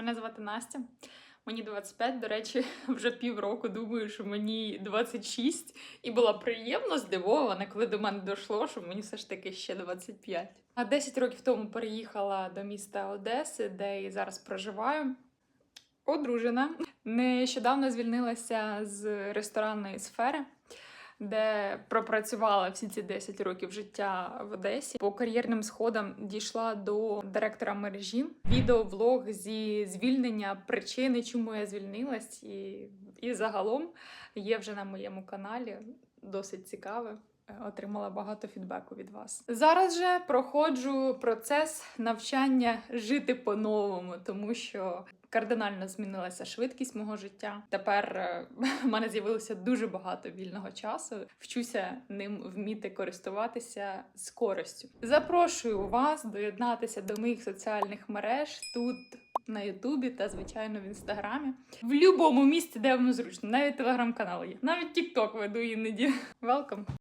Мене звати Настя. Мені 25, до речі, вже півроку думаю, що мені 26. І була приємно здивована, коли до мене дійшло, що мені все ж таки ще 25. А 10 років тому переїхала до міста Одеси, де і зараз проживаю. Одружена. Нещодавно звільнилася з ресторанної сфери, де пропрацювала всі ці 10 років життя в Одесі. По кар'єрним сходам дійшла до директора мережі. Відеовлог зі звільнення, причини, чому я звільнилась, і, і загалом є вже на моєму каналі. Досить цікаве. Отримала багато фідбеку від вас. Зараз же проходжу процес навчання жити по-новому, тому що кардинально змінилася швидкість мого життя. Тепер е, в мене з'явилося дуже багато вільного часу. Вчуся ним вміти користуватися з користю. Запрошую вас доєднатися до моїх соціальних мереж тут. На Ютубі та, звичайно, в інстаграмі. В будь-якому місці, де вам зручно, навіть телеграм-канал є. Навіть Тікток веду іноді. Welcome!